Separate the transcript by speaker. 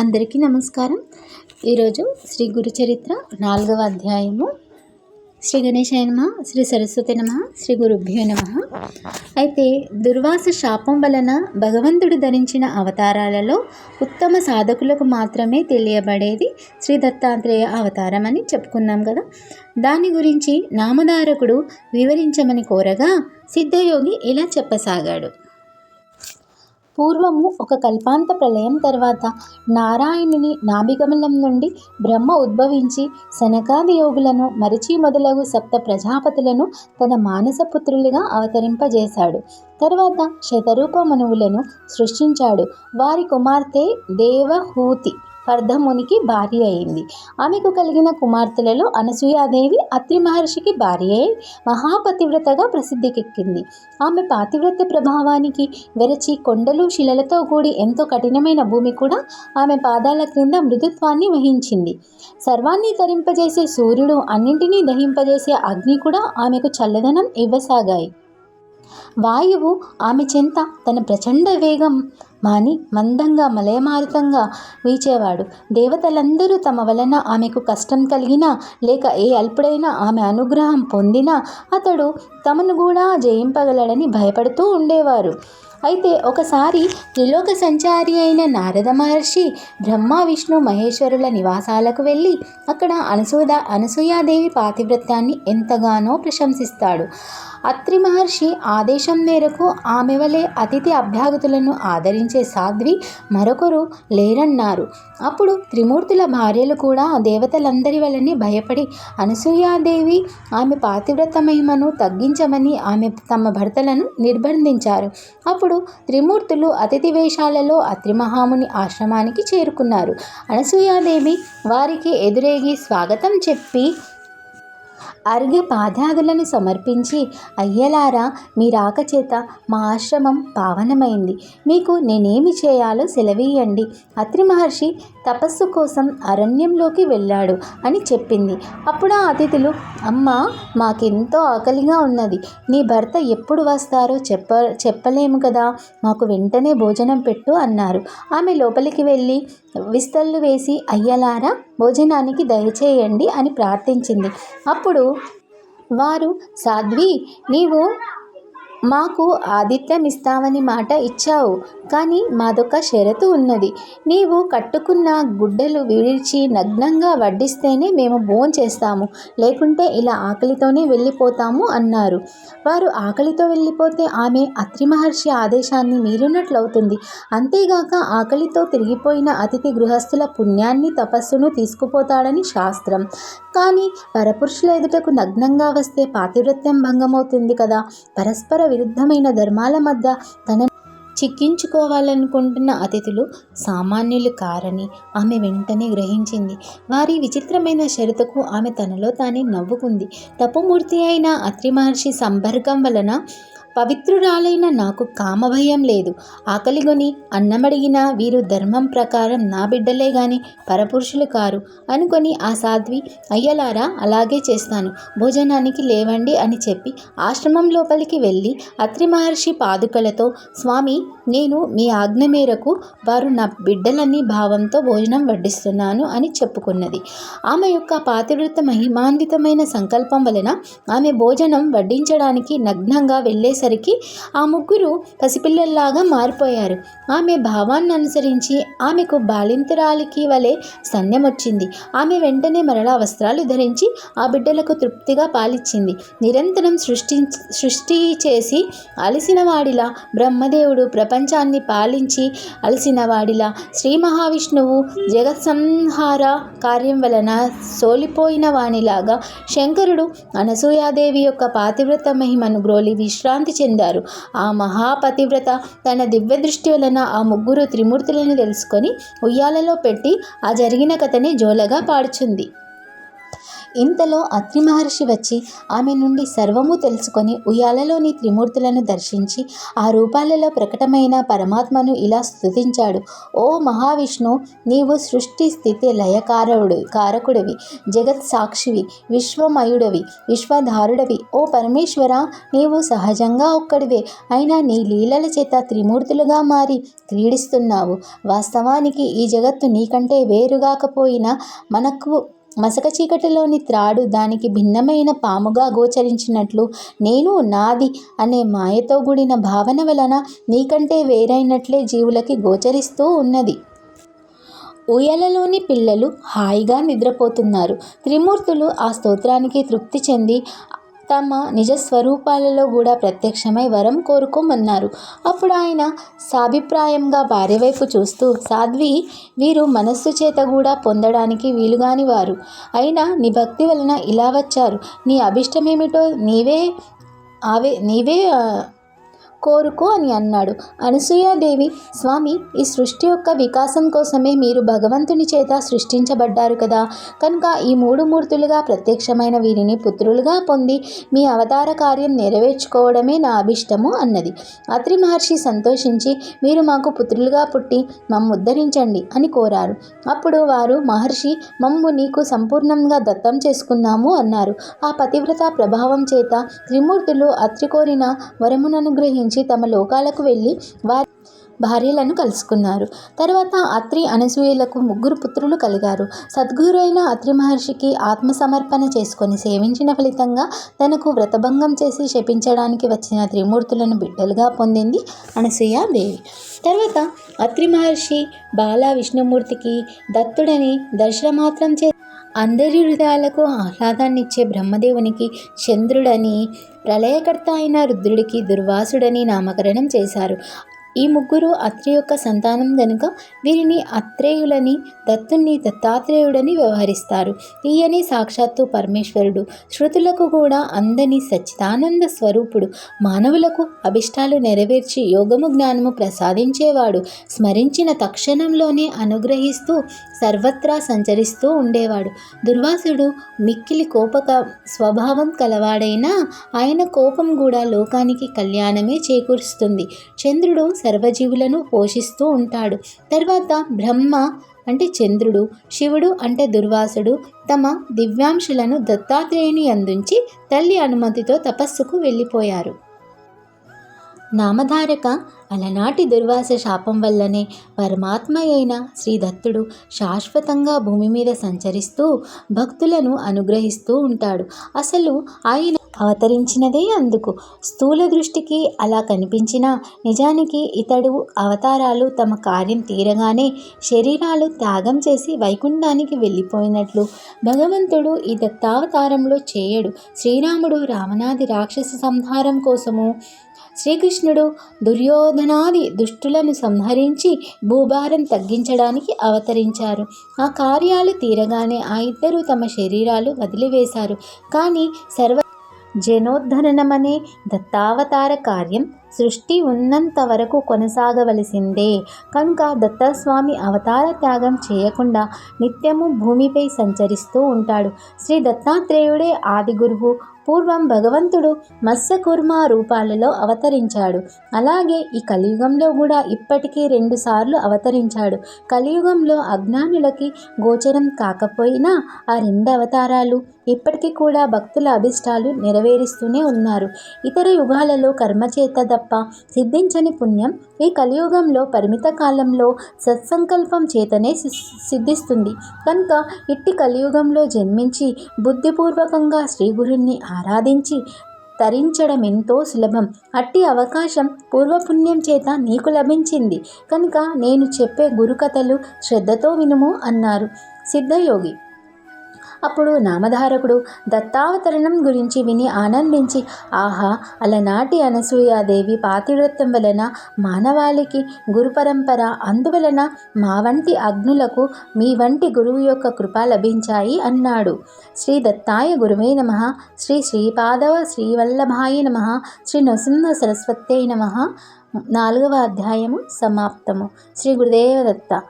Speaker 1: అందరికీ నమస్కారం. ఈరోజు శ్రీ గురు చరిత్ర నాలుగవ అధ్యాయము. శ్రీ గణేశాయ నమ శ్రీ సరస్వతి నమ శ్రీ గురుభ్యో నమ. అయితే దుర్వాస శాపం వలన భగవంతుడు ధరించిన అవతారాలలో ఉత్తమ సాధకులకు మాత్రమే తెలియబడేది శ్రీ దత్తాత్రేయ అవతారం అని చెప్పుకున్నాం కదా. దాని గురించి నామధారకుడు వివరించమని కోరగా సిద్ధయోగి ఇలా చెప్పసాగాడు. పూర్వము ఒక కల్పాంత ప్రళయం తర్వాత నారాయణుని నాభికమలం నుండి బ్రహ్మ ఉద్భవించి శనకాది యోగులను మరిచి మొదలగు సప్త ప్రజాపతులను తన మానసపుత్రులుగా అవతరింపజేశాడు. తర్వాత శతరూప మనువులను సృష్టించాడు. వారి కుమార్తె దేవహూతి. వర్ధమునికి భార్య అయింది. ఆమెకు కలిగిన కుమార్తెలలో అనసూయాదేవి అత్రి మహర్షికి భార్య అయి మహాపతివ్రతగా ప్రసిద్ధికెక్కింది. ఆమె పాతివ్రత ప్రభావానికి వెరచి కొండలు శిలలతో కూడి ఎంతో కఠినమైన భూమి కూడా ఆమె పాదాల క్రింద మృదుత్వాన్ని వహించింది. సర్వాన్ని తరింపజేసే సూర్యుడు అన్నింటినీ దహింపజేసే అగ్ని కూడా ఆమెకు చల్లదనం ఇవ్వసాగాయి. వాయువు ఆమె చెంత తన ప్రచండ వేగం మాని మందంగా మలయమారుతంగా వీచేవాడు. దేవతలందరూ తమ వలన ఆమెకు కష్టం కలిగినా లేక ఏ అల్పుడైనా ఆమె అనుగ్రహం పొందినా అతడు తమను కూడా జయింపగలడని భయపడుతూ ఉండేవారు. అయితే ఒకసారి త్రిలోక సంచారి అయిన నారద మహర్షి బ్రహ్మ విష్ణు మహేశ్వరుల నివాసాలకు వెళ్ళి అక్కడ అనసూద అనసూయాదేవి పాతివ్రత్యాన్ని ఎంతగానో ప్రశంసిస్తాడు. అత్రి మహర్షి ఆదేశం మేరకు ఆమె వలె అతిథి అభ్యాగతులను ఆదరించే సాధ్వి మరొకరు లేరన్నారు. అప్పుడు త్రిమూర్తుల భార్యలు కూడా దేవతలందరి వలని భయపడి అనసూయాదేవి ఆమె పాతివ్రత మహిమను తగ్గించమని ఆమె తమ భర్తలను నిర్బంధించారు. అప్పుడు త్రిమూర్తులు అతిథి వేషాలలో అత్రి మహాముని ఆశ్రమానికి చేరుకున్నారు. అనసూయాదేవి వారికి ఎదురేగి స్వాగతం చెప్పి అర్ఘ్య పాదాగులను సమర్పించి అయ్యలారా మీ రాకచేత మా ఆశ్రమం పావనమైంది. మీకు నేనేమి చేయాలో సెలవీయండి. అత్రి మహర్షి తపస్సు కోసం అరణ్యంలోకి వెళ్ళాడు అని చెప్పింది. అప్పుడు ఆ అతిథులు అమ్మ మాకెంతో ఆకలిగా ఉన్నది. నీ భర్త ఎప్పుడు వస్తారో చెప్ప చెప్పలేము కదా. మాకు వెంటనే భోజనం పెట్టు అన్నారు. ఆమె లోపలికి వెళ్ళి విస్తళ్ళు వేసి అయ్యలారా భోజనానికి దయచేయండి అని ప్రార్థించింది. అప్పుడు వారు సాధ్వి నీవు మాకు ఆతిథ్యం ఇస్తావని మాట ఇచ్చావు. కానీ మాదొక షరతు ఉన్నది. నీవు కట్టుకున్న గుడ్డలు విడిచి నగ్నంగా వడ్డిస్తేనే మేము భోంచేస్తాము. లేకుంటే ఇలా ఆకలితోనే వెళ్ళిపోతాము అన్నారు. వారు ఆకలితో వెళ్ళిపోతే ఆమె అత్రి మహర్షి ఆదేశాన్ని మీరినట్లవుతుంది. అంతేగాక ఆకలితో తిరిగిపోయిన అతిథి గృహస్థుల పుణ్యాన్ని తపస్సును తీసుకుపోతాడని శాస్త్రం. కానీ పరపురుషుల ఎదుటకు నగ్నంగా వస్తే పాతివృత్యం భంగమవుతుంది కదా. పరస్పర విరుద్ధమైన ధర్మాల మధ్య తన చిక్కించుకోవాలనుకుంటున్న అతిథులు సామాన్యులు కారని ఆమె వెంటనే గ్రహించింది. వారి విచిత్రమైన షరతుకు ఆమె తనలో తానే నవ్వుకుంది. తపుమూర్తి అయిన అత్రి మహర్షి సంపర్కం వలన పవిత్రురాలైన నాకు కామభయం లేదు. ఆకలిగొని అన్నమడిగినా వీరు ధర్మం ప్రకారం నా బిడ్డలే గాని పరపురుషులు కారు. అనుకొని ఆ సాధ్వి అయ్యలారా అలాగే చేస్తాను. భోజనానికి లేవండి అని చెప్పి ఆశ్రమం లోపలికి వెళ్ళి అత్రి మహర్షి పాదుకలతో స్వామి నేను మీ ఆజ్ఞ మేరకు వారు నా బిడ్డలని భావంతో భోజనం వడ్డిస్తున్నాను అని చెప్పుకున్నది. ఆమె యొక్క పాతివృత మహిమాన్వితమైన సంకల్పం వలన ఆమె భోజనం వడ్డించడానికి నగ్నంగా వెళ్ళేసరికి ఆ ముగ్గురు పసిపిల్లల్లాగా మారిపోయారు. ఆమె భావాన్ని అనుసరించి ఆమెకు బాలింతరాలికి వలె సన్యం వచ్చింది ఆమె వెంటనే మరలా వస్త్రాలు ధరించి ఆ బిడ్డలకు తృప్తిగా పాలిచ్చింది. నిరంతరం సృష్టి సృష్టి చేసి అలసిన వాడిలా బ్రహ్మదేవుడు ప్రపంచాన్ని పాలించి అలసిన వాడిలా శ్రీ మహావిష్ణువు జగత్సంహార కార్యం వలన సోలిపోయిన వాణిలాగా శంకరుడు అనసూయాదేవి యొక్క పాతివ్రత మహిమను గ్రోలి విశ్రాంతి చెందారు. ఆ మహాపతివ్రత తన దివ్య దృష్టి వలన ఆ ముగ్గురు త్రిమూర్తులను తెలుసుకొని ఉయ్యాలలో పెట్టి ఆ జరిగిన కథని జోలగా పాడుచుంది. ఇంతలో అత్రి మహర్షి వచ్చి ఆమె నుండి సర్వము తెలుసుకొని ఉయ్యాలలోని త్రిమూర్తులను దర్శించి ఆ రూపాలలో ప్రకటమైన పరమాత్మను ఇలా స్తుతించాడు. ఓ మహావిష్ణు నీవు సృష్టి స్థితి లయకారవుడు కారకుడివి జగత్ సాక్షివి విశ్వమయుడవి విశ్వధారుడవి. ఓ పరమేశ్వర నీవు సహజంగా ఒక్కడివే. అయినా నీ లీలల చేత త్రిమూర్తులుగా మారి క్రీడిస్తున్నావు. వాస్తవానికి ఈ జగత్తు నీకంటే వేరుగాకపోయినా మనకు మసక చీకటిలోని త్రాడు దానికి భిన్నమైన పాముగా గోచరించినట్లు నేను నాది అనే మాయతో కూడిన భావన వలన నీకంటే వేరైనట్లే జీవులకి గోచరిస్తూ ఉన్నది. ఉయ్యలలోని పిల్లలు హాయిగా నిద్రపోతున్నారు. త్రిమూర్తులు ఆ స్తోత్రానికి తృప్తి చెంది తమ నిజ స్వరూపాలలో కూడా ప్రత్యక్షమై వరం కోరుకోమన్నారు. అప్పుడు ఆయన సాభిప్రాయంగా భార్య వైపు చూస్తూ సాధ్వి వీరు మనస్సు చేత కూడా పొందడానికి వీలుగాని వారు. అయినా నీ భక్తి వలన ఇలా వచ్చారు. నీ అభిష్టమేమిటో నీవే ఆవే నీవే కోరుకో అని అన్నాడు. అనసూయాదేవి స్వామి ఈ సృష్టి యొక్క వికాసం కోసమే మీరు భగవంతుని చేత సృష్టించబడ్డారు కదా. కనుక ఈ మూడు మూర్తులుగా ప్రత్యక్షమైన వీరిని పుత్రులుగా పొంది మీ అవతార కార్యం నెరవేర్చుకోవడమే నా అభిష్టము అన్నది. అత్రి మహర్షి సంతోషించి మీరు మాకు పుత్రులుగా పుట్టి మమ్ము ఉద్ధరించండి అని కోరారు. అప్పుడు వారు మహర్షి మమ్ము నీకు సంపూర్ణంగా దత్తం చేసుకున్నాము అన్నారు. ఆ పతివ్రత ప్రభావం చేత త్రిమూర్తులు అత్రి కోరిన వరమును అనుగ్రహించి తమ లోకాలకు వెళ్ళి వారి భార్యలను కలుసుకున్నారు. తర్వాత అత్రి అనసూయలకు ముగ్గురు పుత్రులు కలిగారు. సద్గురు అయిన అత్రి మహర్షికి ఆత్మసమర్పణ చేసుకొని సేవించిన ఫలితంగా తనకు వ్రతభంగం చేసి శపించడానికి వచ్చిన త్రిమూర్తులను బిడ్డలుగా పొందింది అనసూయ దేవి. తర్వాత అత్రి మహర్షి బాల విష్ణుమూర్తికి దత్తుడని దర్శనమాత్రం చే అందరి హృదయాలకు ఆహ్లాదాన్నిచ్చే బ్రహ్మదేవునికి చంద్రుడని ప్రళయకర్త అయిన రుద్రుడికి దుర్వాసుడని నామకరణం చేశారు. ఈ ముగ్గురు అత్రి యొక్క సంతానం గనుక వీరిని అత్రేయులని దత్తుణ్ణి దత్తాత్రేయుడని వ్యవహరిస్తారు. ఈయని సాక్షాత్తు పరమేశ్వరుడు. శృతులకు కూడా అందని సచ్చిదానంద స్వరూపుడు. మానవులకు అభిష్టాలు నెరవేర్చి యోగము జ్ఞానము ప్రసాదించేవాడు. స్మరించిన తక్షణంలోనే అనుగ్రహిస్తూ సర్వత్రా సంచరిస్తూ ఉండేవాడు. దుర్వాసుడు మిక్కిలి కోపక స్వభావం కలవాడైనా ఆయన కోపం కూడా లోకానికి కళ్యాణమే చేకూరుస్తుంది. చంద్రుడు సర్వజీవులను పోషిస్తూ ఉంటాడు. తర్వాత బ్రహ్మ అంటే చంద్రుడు శివుడు అంటే దుర్వాసుడు తమ దివ్యాంశులను దత్తాత్రేయుని అందించి తల్లి అనుమతితో తపస్సుకు వెళ్ళిపోయారు. నామధారక అలనాటి దుర్వాస శాపం వల్లనే పరమాత్మ అయిన శ్రీ దత్తుడు శాశ్వతంగా భూమి మీద సంచరిస్తూ భక్తులను అనుగ్రహిస్తూ ఉంటాడు. అసలు ఆయన అవతరించినదే అందుకు. స్థూల దృష్టికి అలా కనిపించినా నిజానికి ఇతడు అవతారాలు తమ కార్యం తీరగానే శరీరాలు త్యాగం చేసి వైకుంఠానికి వెళ్ళిపోయినట్లు భగవంతుడు ఈ దత్తావతారంలో చేయడు. శ్రీరాముడు రావణాది రాక్షస సంహారం కోసము శ్రీకృష్ణుడు దుర్యోధనాది దుష్టులను సంహరించి భూభారం తగ్గించడానికి అవతరించారు. ఆ కార్యాలు తీరగానే ఆ ఇద్దరు తమ శరీరాలు వదిలివేశారు. కానీ సర్వ జనోద్ధరణమనే దత్తావతార కార్యం సృష్టి ఉన్నంత వరకు కొనసాగవలసిందే. కనుక దత్తస్వామి అవతార త్యాగం చేయకుండా నిత్యము భూమిపై సంచరిస్తూ ఉంటాడు. శ్రీ దత్తాత్రేయుడే ఆది గురువు పూర్వం భగవంతుడు మత్స్యకూర్మ రూపాలలో అవతరించాడు. అలాగే ఈ కలియుగంలో కూడా ఇప్పటికీ రెండుసార్లు అవతరించాడు. కలియుగంలో అజ్ఞానులకి గోచరం కాకపోయినా ఆ రెండు అవతారాలు ఇప్పటికీ కూడా భక్తుల అభిష్టాలు నెరవేరుస్తూనే ఉన్నారు. ఇతర యుగాలలో కర్మచేత తప్ప సిద్ధించని పుణ్యం ఈ కలియుగంలో పరిమిత కాలంలో సత్సంకల్పం చేతనే సి- సిద్ధిస్తుంది. కనుక ఇట్టి కలియుగంలో జన్మించి బుద్ధిపూర్వకంగా శ్రీగురుణ్ణి ఆరాధించి తరించడం ఎంతో సులభం. అట్టి అవకాశం పూర్వపుణ్యం చేత నీకు లభించింది. కనుక నేను చెప్పే గురుకథలు శ్రద్ధతో వినుము అన్నారు సిద్ధయోగి. అప్పుడు నామధారకుడు దత్తావతరణం గురించి విని ఆనందించి ఆహా అలనాటి అనసూయాదేవి పాతివ్రత్యం వలన మానవాళికి గురు పరంపర అందువలన మా వంటి అగ్నులకు మీ వంటి గురువు యొక్క కృప లభించాయి అన్నాడు. శ్రీ దత్తాయ గురువే నమ. శ్రీ శ్రీపాదవ శ్రీవల్లభాయ నమ. శ్రీ నృసింహ సరస్వత్యై నమ. నాలుగవ అధ్యాయము సమాప్తము. శ్రీ గురుదేవ దత్త.